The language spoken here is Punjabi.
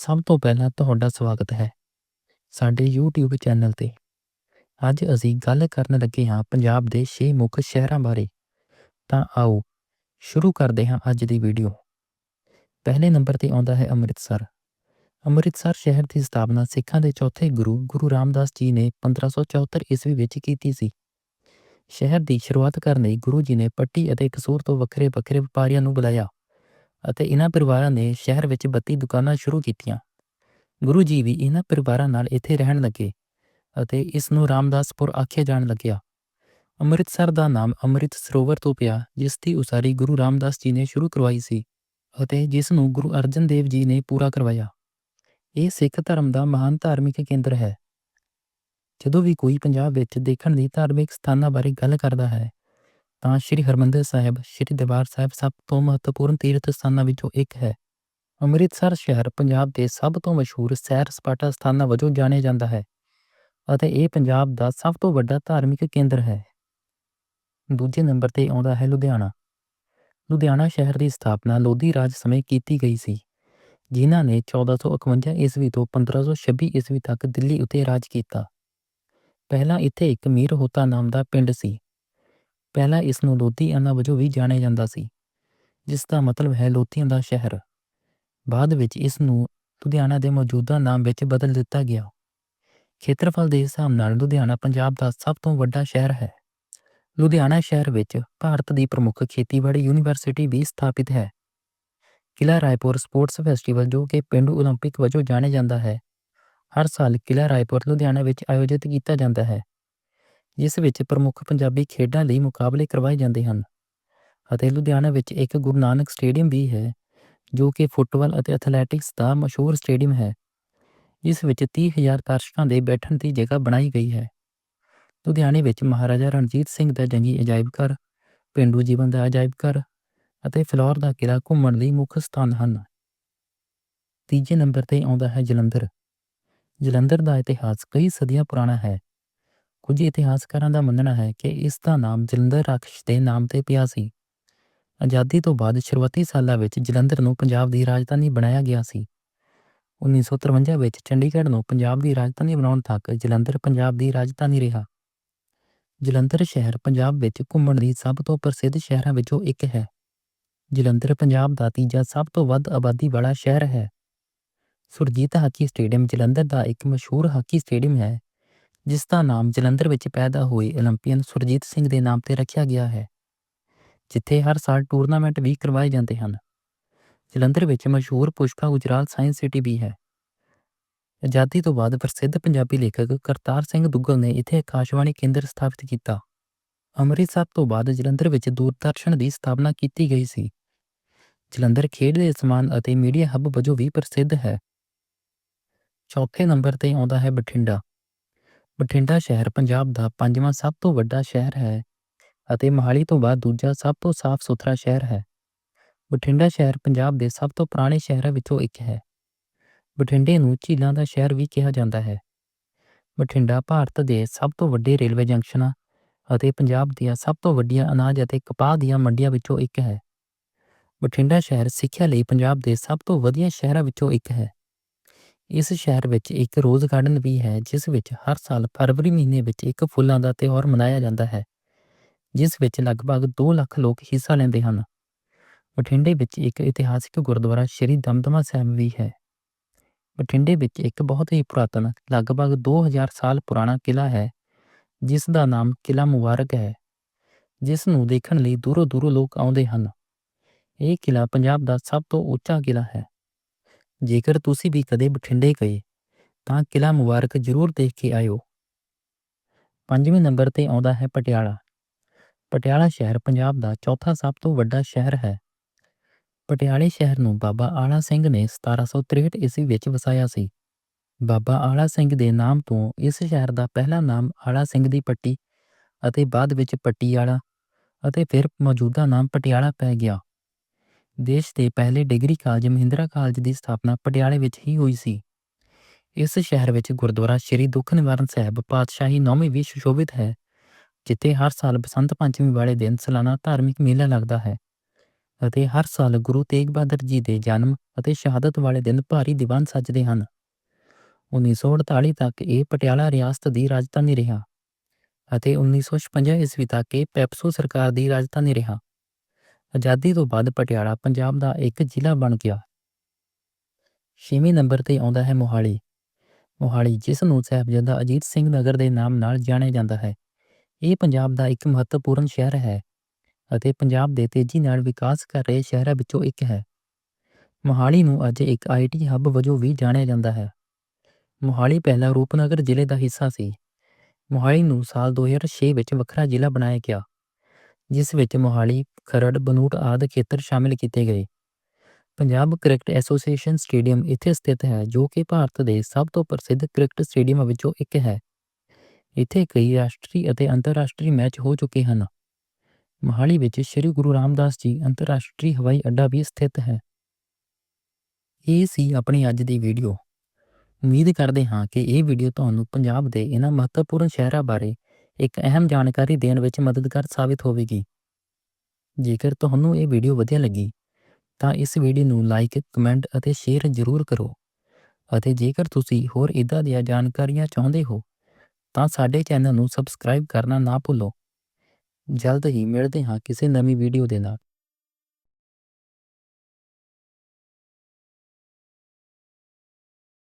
ਸਭ ਤੋਂ ਪਹਿਲਾਂ ਤੁਹਾਡਾ ਸਵਾਗਤ ਹੈ ਸਾਡੇ YouTube ਚੈਨਲ ਤੇ। ਅੱਜ ਅਸੀਂ ਗੱਲ ਕਰਨ ਲੱਗੇ ਹਾਂ ਪੰਜਾਬ ਦੇ 6 ਮੁੱਖ ਸ਼ਹਿਰਾਂ ਬਾਰੇ। ਤਾਂ ਆਓ ਸ਼ੁਰੂ ਕਰਦੇ ਹਾਂ ਅੱਜ ਦੀ ਵੀਡੀਓ ਪਹਿਲੇ ਨੰਬਰ ਤੇ ਆਉਂਦਾ ਹੈ ਅੰਮ੍ਰਿਤਸਰ। ਅੰਮ੍ਰਿਤਸਰ ਸ਼ਹਿਰ ਦੀ ਸਥਾਪਨਾ ਸਿੱਖਾਂ ਦੇ ਚੌਥੇ ਗੁਰੂ ਗੁਰੂ ਰਾਮਦਾਸ ਜੀ ਨੇ 1574 ਈਸਵੀ ਵਿੱਚ ਕੀਤੀ ਸੀ। ਸ਼ਹਿਰ ਦੀ ਸ਼ੁਰੂਆਤ ਕਰਨ ਲਈ ਗੁਰੂ ਜੀ ਨੇ ਪੱਟੀ ਅਤੇ ਕਸੂਰ ਤੋਂ ਵੱਖਰੇ ਵੱਖਰੇ ਵਪਾਰੀਆਂ ਨੂੰ ਬੁਲਾਇਆ। ਅਤੇ ਇਹਨਾਂ ਪਰਿਵਾਰਾਂ ਨੇ ਸ਼ਹਿਰ ਵਿੱਚ 32 ਦੁਕਾਨਾਂ ਸ਼ੁਰੂ ਕੀਤੀਆਂ। ਗੁਰੂ ਜੀ ਵੀ ਇਹਨਾਂ ਪਰਿਵਾਰਾਂ ਨਾਲ ਇੱਥੇ ਰਹਿਣ ਲੱਗੇ ਅਤੇ ਇਸ ਨੂੰ ਰਾਮਦਾਸਪੁਰ ਆਖਿਆ ਜਾਣ ਲੱਗਿਆ। ਅੰਮ੍ਰਿਤਸਰ ਦਾ ਨਾਮ ਅੰਮ੍ਰਿਤ ਸਰੋਵਰ ਤੋਂ ਪਿਆ, ਜਿਸ ਦੀ ਉਸਾਰੀ ਗੁਰੂ ਰਾਮਦਾਸ ਜੀ ਨੇ ਸ਼ੁਰੂ ਕਰਵਾਈ ਸੀ ਅਤੇ ਜਿਸ ਨੂੰ ਗੁਰੂ ਅਰਜਨ ਦੇਵ ਜੀ ਨੇ ਪੂਰਾ ਕਰਵਾਇਆ। ਇਹ ਸਿੱਖ ਧਰਮ ਦਾ ਮਹਾਨ ਧਾਰਮਿਕ ਕੇਂਦਰ ਹੈ। ਜਦੋਂ ਵੀ ਕੋਈ ਪੰਜਾਬ ਵਿੱਚ ਦੇਖਣ ਦੀ ਧਾਰਮਿਕ ਸਥਾਨਾਂ ਬਾਰੇ ਗੱਲ ਕਰਦਾ ਹੈ ਤਾਂ ਸ੍ਰੀ ਹਰਮੰਦਰ ਸਾਹਿਬ, ਸ੍ਰੀ ਦਰਬਾਰ ਸਾਹਿਬ ਸਭ ਤੋਂ ਮਹੱਤਵਪੂਰਨ ਤੀਰਥ ਸਥਾਨਾਂ ਵਿੱਚੋਂ ਇੱਕ ਹੈ। ਅੰਮ੍ਰਿਤਸਰ ਸ਼ਹਿਰ ਪੰਜਾਬ ਦੇ ਸਭ ਤੋਂ ਮਸ਼ਹੂਰ ਸੈਰ ਸਪਾਟਾ ਸਥਾਨਾਂ ਵਜੋਂ ਜਾਣਿਆ ਜਾਂਦਾ ਹੈ ਅਤੇ ਇਹ ਪੰਜਾਬ ਦਾ ਸਭ ਤੋਂ ਵੱਡਾ ਧਾਰਮਿਕ ਕੇਂਦਰ ਹੈ। ਦੂਜੇ ਨੰਬਰ ਤੇ ਆਉਂਦਾ ਹੈ ਲੁਧਿਆਣਾ। ਲੁਧਿਆਣਾ ਸ਼ਹਿਰ ਦੀ ਸਥਾਪਨਾ ਲੋਧੀ ਰਾਜ ਸਮੇਂ ਕੀਤੀ ਗਈ ਸੀ, ਜਿਨ੍ਹਾਂ ਨੇ 1451 ਈਸਵੀ ਤੋਂ 1526 ਈਸਵੀ ਤੱਕ ਦਿੱਲੀ ਉੱਤੇ ਰਾਜ ਕੀਤਾ। ਪਹਿਲਾਂ ਇੱਥੇ ਇੱਕ ਮੀਰ ਹੋਤਾ ਨਾਮ ਦਾ ਪਿੰਡ ਸੀ। ਪਹਿਲਾਂ ਇਸ ਨੂੰ ਲੋਧੀਆਣਾ ਵਜੋਂ ਵੀ ਜਾਣਿਆ ਜਾਂਦਾ ਸੀ ਜਿਸ ਦਾ ਮਤਲਬ ਹੈ ਲੋਧੀਆਂ ਦਾ ਸ਼ਹਿਰ ਬਾਅਦ ਵਿੱਚ ਇਸ ਨੂੰ ਲੁਧਿਆਣਾ ਦੇ ਮੌਜੂਦਾ ਨਾਮ ਵਿੱਚ ਬਦਲ ਦਿੱਤਾ ਗਿਆ ਖੇਤਰਫਲ ਦੇ ਹਿਸਾਬ ਨਾਲ ਲੁਧਿਆਣਾ ਪੰਜਾਬ ਦਾ ਸਭ ਤੋਂ ਵੱਡਾ ਸ਼ਹਿਰ ਹੈ ਲੁਧਿਆਣਾ ਸ਼ਹਿਰ ਵਿੱਚ ਭਾਰਤ ਦੀ ਪ੍ਰਮੁੱਖ ਖੇਤੀਬਾੜੀ ਯੂਨੀਵਰਸਿਟੀ ਵੀ ਸਥਾਪਿਤ ਹੈ ਕਿਲਾ ਰਾਏਪੁਰ ਸਪੋਰਟਸ ਫੈਸਟੀਵਲ ਜੋ ਕਿ ਪਿੰਡੂ 올림픽 ਵਜੋਂ ਜਾਣਿਆ ਜਾਂਦਾ ਹੈ ਹਰ ਸਾਲ ਕਿਲਾ ਰਾਏਪੁਰ ਲੁਧਿਆਣਾ ਵਿੱਚ ਆਯੋਜਿਤ ਕੀਤਾ ਜਾਂਦਾ ਹੈ ਜਿਸ ਵਿੱਚ ਪ੍ਰਮੁੱਖ ਪੰਜਾਬੀ ਖੇਡਾਂ ਲਈ ਮੁਕਾਬਲੇ ਕਰਵਾਏ ਜਾਂਦੇ ਹਨ ਅਤੇ ਲੁਧਿਆਣਾ ਵਿੱਚ ਇੱਕ ਗੁਰੂ ਨਾਨਕ ਸਟੇਡੀਅਮ ਵੀ ਹੈ, ਜੋ ਕਿ ਫੁੱਟਬਾਲ ਅਤੇ ਐਥਲੈਟਿਕਸ ਦਾ ਮਸ਼ਹੂਰ ਸਟੇਡੀਅਮ ਹੈ। ਜਿਸ ਵਿੱਚ 30000 ਦਰਸ਼ਕਾਂ ਦੇ ਬੈਠਣ ਦੀ ਜਗ੍ਹਾ ਬਣਾਈ ਗਈ ਹੈ। ਲੁਧਿਆਣੇ ਵਿੱਚ ਮਹਾਰਾਜਾ ਰਣਜੀਤ ਸਿੰਘ ਦਾ ਜੰਗੀ ਅਜਾਇਬ ਘਰ, ਪਿੰਡੂ ਜੀਵਨ ਦਾ ਅਜਾਇਬ ਘਰ ਅਤੇ ਫਲੋਰ ਦਾ ਕਿਲਾ ਘੁੰਮਣ ਲਈ ਮੁੱਖ ਸਥਾਨ ਹਨ। ਤੀਜੇ ਨੰਬਰ ਤੇ ਆਉਂਦਾ ਹੈ ਜਲੰਧਰ। ਜਲੰਧਰ ਦਾ ਇਤਿਹਾਸ ਕਈ ਸਦੀਆਂ ਪੁਰਾਣਾ ਹੈ। ਕੁਝ ਇਤਿਹਾਸਕਾਰਾਂ ਦਾ ਮੰਨਣਾ ਹੈ ਕਿ ਇਸ ਦਾ ਨਾਮ ਜਲੰਧਰ ਰਾਖਸ਼ ਦੇ ਨਾਮ ਤੇ ਪਿਆ ਸੀ। ਆਜ਼ਾਦੀ ਤੋਂ ਬਾਅਦ ਸ਼ੁਰੂਆਤੀ ਸਾਲਾਂ ਵਿੱਚ ਜਲੰਧਰ ਨੂੰ ਪੰਜਾਬ ਦੀ ਰਾਜਧਾਨੀ ਬਣਾਇਆ ਗਿਆ ਸੀ। 1953 ਵਿੱਚ ਚੰਡੀਗੜ੍ਹ ਨੂੰ ਪੰਜਾਬ ਦੀ ਰਾਜਧਾਨੀ ਬਣਾਉਣ ਤੱਕ ਜਲੰਧਰ ਪੰਜਾਬ ਦੀ ਰਾਜਧਾਨੀ ਰਿਹਾ। ਜਲੰਧਰ ਸ਼ਹਿਰ ਪੰਜਾਬ ਵਿੱਚ ਘੁੰਮਣ ਲਈ ਸਭ ਤੋਂ ਪ੍ਰਸਿੱਧ ਸ਼ਹਿਰਾਂ ਵਿੱਚੋਂ ਇੱਕ ਹੈ। ਜਲੰਧਰ ਪੰਜਾਬ ਦਾ ਤੀਜਾ ਸਭ ਤੋਂ ਵੱਧ ਆਬਾਦੀ ਵਾਲਾ ਸ਼ਹਿਰ ਹੈ। ਸੁਰਜੀਤ ਹਾਕੀ ਸਟੇਡੀਅਮ ਜਲੰਧਰ ਦਾ ਇੱਕ ਮਸ਼ਹੂਰ ਹਾਕੀ ਸਟੇਡੀਅਮ ਹੈ। ਜਿਸ ਦਾ ਨਾਮ ਜਲੰਧਰ ਵਿੱਚ ਪੈਦਾ ਹੋਏ 올림픽ੀਅਨ ਸੁਰਜੀਤ ਸਿੰਘ ਦੇ ਨਾਮ ਤੇ ਰੱਖਿਆ ਗਿਆ ਹੈ, ਜਿੱਥੇ ਹਰ ਸਾਲ ਟੂਰਨਾਮੈਂਟ ਵੀ ਕਰਵਾਏ ਜਾਂਦੇ ਹਨ। ਜਲੰਧਰ ਵਿੱਚ ਮਸ਼ਹੂਰ ਪੁਸ਼ਪਾ ਗੁਜਰਾਲ ਸਾਇੰਸ ਸਿਟੀ ਵੀ ਹੈ। ਆਜ਼ਾਦੀ ਤੋਂ ਬਾਅਦ ਪ੍ਰਸਿੱਧ ਪੰਜਾਬੀ ਲੇਖਕ ਕਰਤਾਰ ਸਿੰਘ ਦੁੱਗਲ ਨੇ ਇੱਥੇ ਆਕਾਸ਼ਵਾਣੀ ਕੇਂਦਰ ਸਥਾਪਿਤ ਕੀਤਾ। ਅੰਮ੍ਰਿਤਸਰ ਤੋਂ ਬਾਅਦ ਜਲੰਧਰ ਵਿੱਚ ਦੂਰਦਰਸ਼ਨ ਦੀ ਸਥਾਪਨਾ ਕੀਤੀ ਗਈ ਸੀ। ਜਲੰਧਰ ਖੇਡ ਦੇ ਸਮਾਨ ਅਤੇ ਮੀਡੀਆ ਹੱਬ ਵਜੋਂ ਵੀ ਪ੍ਰਸਿੱਧ ਹੈ। ਚੌਥੇ ਨੰਬਰ ਤੇ ਆਉਂਦਾ ਹੈ ਬਠਿੰਡਾ। ਬਠਿੰਡਾ ਸ਼ਹਿਰ ਪੰਜਾਬ ਦਾ ਪੰਜਵਾਂ ਸਭ ਤੋਂ ਵੱਡਾ ਸ਼ਹਿਰ ਹੈ ਅਤੇ ਮੋਹਾਲੀ ਤੋਂ ਬਾਅਦ ਦੂਜਾ ਸਭ ਤੋਂ ਸਾਫ਼ ਸੁਥਰਾ ਸ਼ਹਿਰ ਹੈ। ਬਠਿੰਡਾ ਸ਼ਹਿਰ ਪੰਜਾਬ ਦੇ ਸਭ ਤੋਂ ਪੁਰਾਣੇ ਸ਼ਹਿਰਾਂ ਵਿੱਚੋਂ ਇੱਕ ਹੈ। ਬਠਿੰਡੇ ਨੂੰ ਝੀਲਾਂ ਦਾ ਸ਼ਹਿਰ ਵੀ ਕਿਹਾ ਜਾਂਦਾ ਹੈ। ਬਠਿੰਡਾ ਭਾਰਤ ਦੇ ਸਭ ਤੋਂ ਵੱਡੇ ਰੇਲਵੇ ਜੰਕਸ਼ਨਾਂ ਅਤੇ ਪੰਜਾਬ ਦੀਆਂ ਸਭ ਤੋਂ ਵੱਡੀਆਂ ਅਨਾਜ ਅਤੇ ਕਪਾਹ ਦੀਆਂ ਮੰਡੀਆਂ ਵਿੱਚੋਂ ਇੱਕ ਹੈ। ਬਠਿੰਡਾ ਸ਼ਹਿਰ ਸਿੱਖਿਆ ਲਈ ਪੰਜਾਬ ਦੇ ਸਭ ਤੋਂ ਵਧੀਆ ਸ਼ਹਿਰਾਂ ਵਿੱਚੋਂ ਇੱਕ ਹੈ। ਇਸ ਸ਼ਹਿਰ ਵਿੱਚ ਇੱਕ ਰੋਜ਼ ਗਾਰਡਨ ਵੀ ਹੈ, ਜਿਸ ਵਿੱਚ ਹਰ ਸਾਲ ਫਰਵਰੀ ਮਹੀਨੇ ਵਿੱਚ ਇੱਕ ਫੁੱਲਾਂ ਦਾ ਤਿਉਹਾਰ ਮਨਾਇਆ ਜਾਂਦਾ ਹੈ, ਜਿਸ ਵਿੱਚ ਲਗਭਗ 2 ਲੱਖ ਲੋਕ ਹਿੱਸਾ ਲੈਂਦੇ ਹਨ। ਬਠਿੰਡੇ ਵਿੱਚ ਇੱਕ ਇਤਿਹਾਸਿਕ ਗੁਰਦੁਆਰਾ ਸ਼੍ਰੀ ਦਮਦਮਾ ਸਾਹਿਬ ਵੀ ਹੈ। ਬਠਿੰਡੇ ਵਿੱਚ ਇੱਕ ਬਹੁਤ ਹੀ ਪੁਰਾਤਨ, ਲਗਭਗ 2000 ਸਾਲ ਪੁਰਾਣਾ ਕਿਲਾ ਹੈ, ਜਿਸ ਦਾ ਨਾਮ ਕਿਲਾ ਮੁਬਾਰਕ ਹੈ, ਜਿਸ ਨੂੰ ਦੇਖਣ ਲਈ ਦੂਰੋਂ ਦੂਰੋਂ ਲੋਕ ਆਉਂਦੇ ਹਨ। ਇਹ ਕਿਲਾ ਪੰਜਾਬ ਦਾ ਸਭ ਤੋਂ ਉੱਚਾ ਕਿਲਾ ਹੈ। ਜੇਕਰ ਤੁਸੀਂ ਵੀ ਕਦੇ ਬਠਿੰਡੇ ਗਏ, ਤਾਂ ਕਿਲਾ ਮੁਬਾਰਕ ਜ਼ਰੂਰ ਦੇਖ ਕੇ ਆਇਓ। ਪੰਜਵੇਂ ਨੰਬਰ ਤੇ ਆਉਂਦਾ ਹੈ ਪਟਿਆਲਾ। ਪਟਿਆਲਾ ਸ਼ਹਿਰ ਪੰਜਾਬ ਦਾ ਚੌਥਾ ਸਭ ਤੋਂ ਵੱਡਾ ਸ਼ਹਿਰ ਹੈ। ਪਟਿਆਲੇ ਸ਼ਹਿਰ ਨੂੰ ਬਾਬਾ ਆਲਾ ਸਿੰਘ ਨੇ 1763 ਈਸਵੀ ਵਿੱਚ ਵਸਾਇਆ ਸੀ। ਬਾਬਾ ਆਲਾ ਸਿੰਘ ਦੇ ਨਾਮ ਤੋਂ ਇਸ ਸ਼ਹਿਰ ਦਾ ਪਹਿਲਾ ਨਾਮ ਆਲਾ ਸਿੰਘ ਦੀ ਪੱਟੀ ਅਤੇ ਬਾਅਦ ਵਿੱਚ ਪੱਟੀਆਲਾ ਅਤੇ ਫਿਰ ਮੌਜੂਦਾ ਨਾਮ ਪਟਿਆਲਾ ਪੈ ਗਿਆ। ਦੇਸ਼ ਦੇ ਪਹਿਲੇ ਡਿਗਰੀ ਕਾਲਜ ਮਹਿੰਦਰਾ ਕਾਲਜ ਦੀ ਸਥਾਪਨਾ ਪਟਿਆਲੇ ਵਿੱਚ ਹੀ ਹੋਈ ਸੀ। ਇਸ ਸ਼ਹਿਰ ਵਿੱਚ ਗੁਰਦੁਆਰਾ ਸ਼੍ਰੀ ਦੁੱਖ ਨਿਵਾਰਨ ਸਾਹਿਬ ਪਾਤਸ਼ਾਹੀ ਨੌਵੀਂ ਵੀ ਸੁਸ਼ੋਭਿਤ ਹੈ, ਜਿੱਥੇ ਹਰ ਸਾਲ ਬਸੰਤ ਪੰਚਮੀ ਵਾਲੇ ਦਿਨ ਸਾਲਾਨਾ ਧਾਰਮਿਕ ਮੇਲਾ ਲੱਗਦਾ ਹੈ ਅਤੇ ਹਰ ਸਾਲ ਗੁਰੂ ਤੇਗ ਬਹਾਦਰ ਜੀ ਦੇ ਜਨਮ ਅਤੇ ਸ਼ਹਾਦਤ ਵਾਲੇ ਦਿਨ ਭਾਰੀ ਦੀਵਾਨ ਸੱਜਦੇ ਹਨ। 1948 ਤੱਕ ਇਹ ਪਟਿਆਲਾ ਰਿਆਸਤ ਦੀ ਰਾਜਧਾਨੀ ਰਿਹਾ ਅਤੇ 1956 ਈਸਵੀ ਤੱਕ ਇਹ ਪੈਪਸੋ ਸਰਕਾਰ ਦੀ ਰਾਜਧਾਨੀ ਰਿਹਾ। ਆਜ਼ਾਦੀ ਤੋਂ ਬਾਅਦ ਪਟਿਆਲਾ ਪੰਜਾਬ ਦਾ ਇੱਕ ਜ਼ਿਲ੍ਹਾ ਬਣ ਗਿਆ। ਛੇਵੇਂ ਨੰਬਰ ਤੇ ਆਉਂਦਾ ਹੈ ਮੋਹਾਲੀ। ਮੋਹਾਲੀ, ਜਿਸ ਨੂੰ ਸਾਹਿਬਜ਼ਾਦਾ ਅਜੀਤ ਸਿੰਘ ਨਗਰ ਦੇ ਨਾਮ ਨਾਲ ਜਾਣਿਆ ਜਾਂਦਾ ਹੈ। ਇਹ ਪੰਜਾਬ ਦਾ ਇੱਕ ਮਹੱਤਵਪੂਰਨ ਸ਼ਹਿਰ ਹੈ ਅਤੇ ਪੰਜਾਬ ਦੇ ਤੇਜ਼ੀ ਨਾਲ ਵਿਕਾਸ ਕਰ ਰਹੇ ਸ਼ਹਿਰਾਂ ਵਿੱਚੋਂ ਇੱਕ ਹੈ। ਮੋਹਾਲੀ ਨੂੰ ਅੱਜ ਇੱਕ ਆਈਟੀ ਹੱਬ ਵਜੋਂ ਵੀ ਜਾਣਿਆ ਜਾਂਦਾ ਹੈ। ਮੋਹਾਲੀ ਪਹਿਲਾਂ ਰੂਪਨਗਰ ਜ਼ਿਲ੍ਹੇ ਦਾ ਹਿੱਸਾ ਸੀ। ਮੋਹਾਲੀ ਨੂੰ ਸਾਲ 2006 ਵਿੱਚ ਵੱਖਰਾ ਜ਼ਿਲ੍ਹਾ ਬਣਾਇਆ ਗਿਆ। ਜਿਸ ਵਿੱਚ ਮੋਹਾਲੀ, ਖਰੜ ਬਨੂਟ ਆਦਿ ਖੇਤਰ ਸ਼ਾਮਿਲ ਕੀਤੇ ਗਏ। ਪੰਜਾਬ ਕ੍ਰਿਕਟ ਐਸੋਸੀਏਸ਼ਨ ਸਟੇਡੀਅਮ ਇੱਥੇ ਸਥਿਤ ਹੈ, ਜੋ ਕਿ ਭਾਰਤ ਦੇ ਸਭ ਤੋਂ ਪ੍ਰਸਿੱਧ ਕ੍ਰਿਕਟ ਸਟੇਡੀਅਮਾਂ ਵਿੱਚੋਂ ਇੱਕ ਹੈ। ਇੱਥੇ ਕਈ ਰਾਸ਼ਟਰੀ ਅਤੇ ਅੰਤਰਰਾਸ਼ਟਰੀ ਮੈਚ ਹੋ ਚੁੱਕੇ ਹਨ। ਮੋਹਾਲੀ ਵਿੱਚ ਸ੍ਰੀ ਗੁਰੂ ਰਾਮਦਾਸ ਜੀ ਅੰਤਰਰਾਸ਼ਟਰੀ ਹਵਾਈ ਅੱਡਾ ਵੀ ਸਥਿਤ ਹੈ। ਇਹ ਸੀ ਆਪਣੀ ਅੱਜ ਦੀ ਵੀਡੀਓ। ਉਮੀਦ ਕਰਦੇ ਹਾਂ ਕਿ ਇਹ ਵੀਡੀਓ ਤੁਹਾਨੂੰ ਪੰਜਾਬ ਦੇ ਇਹਨਾਂ ਮਹੱਤਵਪੂਰਨ ਸ਼ਹਿਰਾਂ ਬਾਰੇ ਇੱਕ ਅਹਿਮ ਜਾਣਕਾਰੀ ਦੇਣ ਵਿੱਚ ਮਦਦਗਾਰ ਸਾਬਿਤ ਹੋਵੇਗੀ। ਜੇਕਰ ਤੁਹਾਨੂੰ ਇਹ ਵੀਡੀਓ ਵਧੀਆ ਲੱਗੀ, ਤਾਂ ਇਸ ਵੀਡੀਓ ਨੂੰ ਲਾਈਕ, ਕਮੈਂਟ ਅਤੇ ਸ਼ੇਅਰ ਜ਼ਰੂਰ ਕਰੋ। ਅਤੇ ਜੇਕਰ ਤੁਸੀਂ ਹੋਰ ਇਦਾਂ ਦੀਆਂ ਜਾਣਕਾਰੀਆਂ ਚਾਹੁੰਦੇ ਹੋ, ਤਾਂ ਸਾਡੇ ਚੈਨਲ ਨੂੰ ਸਬਸਕ੍ਰਾਈਬ ਕਰਨਾ ਨਾ ਭੁੱਲੋ। ਜਲਦ ਹੀ ਮਿਲਦੇ ਹਾਂ ਕਿਸੇ ਨਵੀਂ ਵੀਡੀਓ ਦੇ ਨਾਲ।